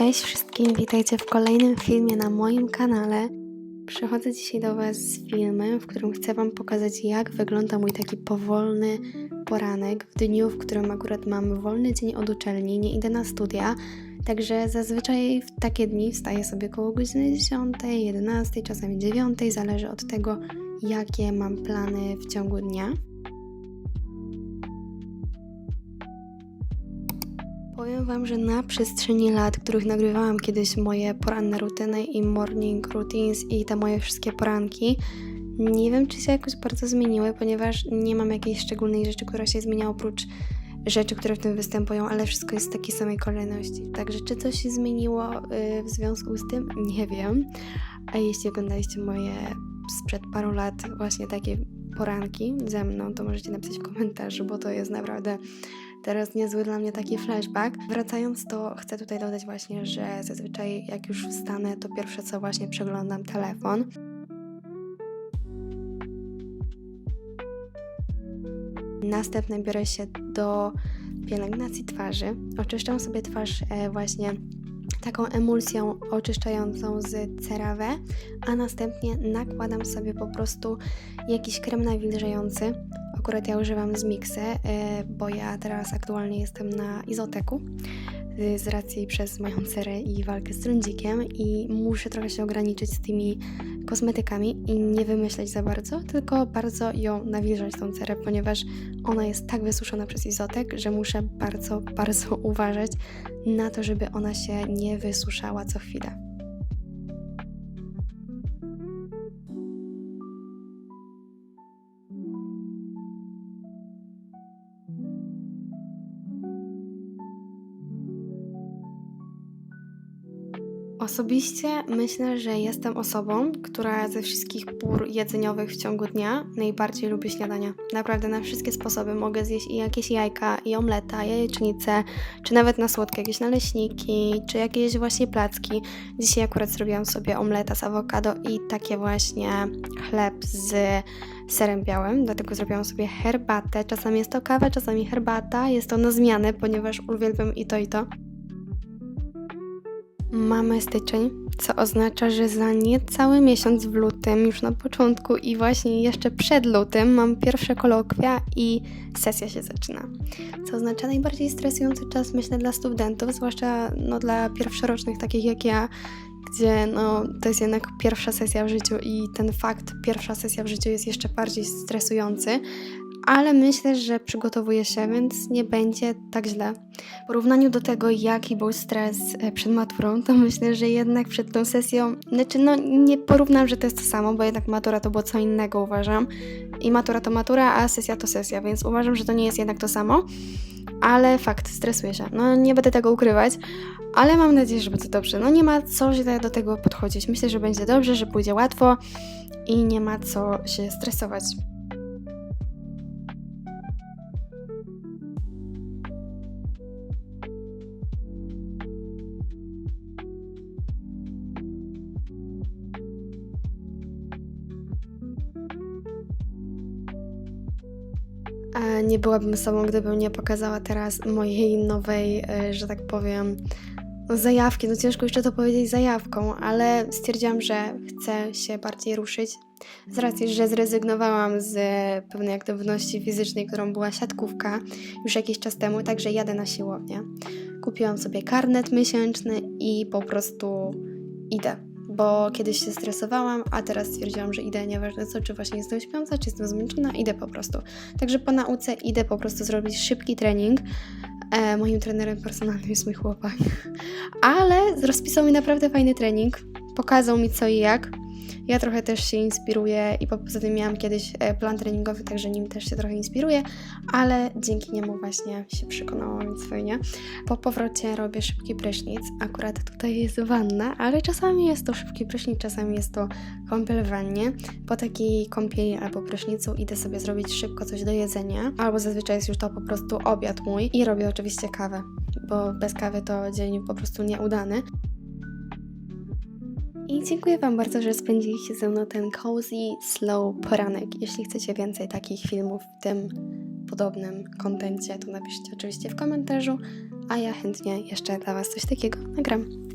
Cześć wszystkim, witajcie w kolejnym filmie na moim kanale. Przychodzę dzisiaj do Was z filmem, w którym chcę Wam pokazać, jak wygląda mój taki powolny poranek w dniu, w którym akurat mam wolny dzień od uczelni, nie idę na studia. Także zazwyczaj w takie dni wstaję sobie koło godziny 10, 11, czasami 9, zależy od tego, jakie mam plany w ciągu dnia. Powiem Wam, że na przestrzeni lat, których nagrywałam kiedyś moje poranne rutyny i morning routines i te moje wszystkie poranki, nie wiem, czy się jakoś bardzo zmieniły, ponieważ nie mam jakiejś szczególnej rzeczy, która się zmienia oprócz rzeczy, które w tym występują, ale wszystko jest w takiej samej kolejności. Także czy coś się zmieniło y, w związku z tym? Nie wiem. A jeśli oglądaliście moje sprzed paru lat właśnie takie poranki ze mną, to możecie napisać w komentarzu, bo to jest naprawdę teraz niezły dla mnie taki flashback. Wracając, to chcę tutaj dodać właśnie, że zazwyczaj jak już wstanę, to pierwsze co właśnie przeglądam telefon. Następnie biorę się do pielęgnacji twarzy. Oczyszczam sobie twarz e, właśnie taką emulsją oczyszczającą z CeraVe, a następnie nakładam sobie po prostu jakiś krem nawilżający. Akurat ja używam z Mixy, e, bo ja teraz aktualnie jestem na izoteku y, z racji przez moją cerę i walkę z trądzikiem i muszę trochę się ograniczyć z tymi kosmetykami i nie wymyśleć za bardzo, tylko bardzo ją nawilżać tą cerę, ponieważ ona jest tak wysuszona przez izotek, że muszę bardzo, bardzo uważać na to, żeby ona się nie wysuszała co chwilę. Osobiście myślę, że jestem osobą, która ze wszystkich pór jedzeniowych w ciągu dnia najbardziej lubi śniadania. Naprawdę na wszystkie sposoby mogę zjeść i jakieś jajka, i omleta, jajecznicę, czy nawet na słodkie jakieś naleśniki, czy jakieś właśnie placki. Dzisiaj akurat zrobiłam sobie omleta z awokado i takie właśnie chleb z serem białym, dlatego zrobiłam sobie herbatę. Czasami jest to kawa, czasami herbata. Jest to na zmianę, ponieważ uwielbiam i to i to. Mamy styczeń, co oznacza, że za niecały miesiąc w lutym, już na początku i właśnie jeszcze przed lutym, mam pierwsze kolokwia i sesja się zaczyna. Co oznacza najbardziej stresujący czas, myślę, dla studentów, zwłaszcza no, dla pierwszorocznych, takich jak ja, gdzie no, to jest jednak pierwsza sesja w życiu i ten fakt, pierwsza sesja w życiu jest jeszcze bardziej stresujący, ale myślę, że przygotowuję się, więc nie będzie tak źle. W porównaniu do tego, jaki był stres e, przed maturą, to myślę, że jednak przed tą sesją, znaczy no nie porównam, że to jest to samo, bo jednak matura to było co innego uważam. I matura to matura, a sesja to sesja, więc uważam, że to nie jest jednak to samo. Ale fakt, stresuję się. No nie będę tego ukrywać, ale mam nadzieję, że będzie dobrze. No nie ma co źle do tego podchodzić. Myślę, że będzie dobrze, że pójdzie łatwo i nie ma co się stresować. Nie byłabym sobą, gdybym nie pokazała teraz mojej nowej, e, że tak powiem, zajawki. No ciężko jeszcze to powiedzieć zajawką, ale stwierdziłam, że chcę się bardziej ruszyć. Z racji, że zrezygnowałam z pewnej aktywności fizycznej, którą była siatkówka już jakiś czas temu, także jadę na siłownię. Kupiłam sobie karnet miesięczny i po prostu idę bo kiedyś się stresowałam, a teraz stwierdziłam, że idę nieważne co, czy właśnie jestem śpiąca, czy jestem zmęczona, idę po prostu. Także po nauce idę po prostu zrobić szybki trening. E, moim trenerem personalnym jest mój chłopak, ale rozpisał mi naprawdę fajny trening, pokazał mi co i jak. Ja trochę też się inspiruję i poza tym miałam kiedyś e, plan treningowy, także nim też się trochę inspiruję, ale dzięki niemu właśnie się przekonałam, więc. Po powrocie robię szybki prysznic. Akurat tutaj jest wanna, ale czasami jest to szybki prysznic, czasami jest to kąpiel w wannie. Po takiej kąpieli albo prysznicu idę sobie zrobić szybko coś do jedzenia, albo zazwyczaj jest już to po prostu obiad mój i robię oczywiście kawę, bo bez kawy to dzień po prostu nieudany. I dziękuję Wam bardzo, że spędziliście ze mną ten cozy, slow poranek. Jeśli chcecie więcej takich filmów w tym podobnym kontencie, to napiszcie oczywiście w komentarzu, a ja chętnie jeszcze dla Was coś takiego nagram.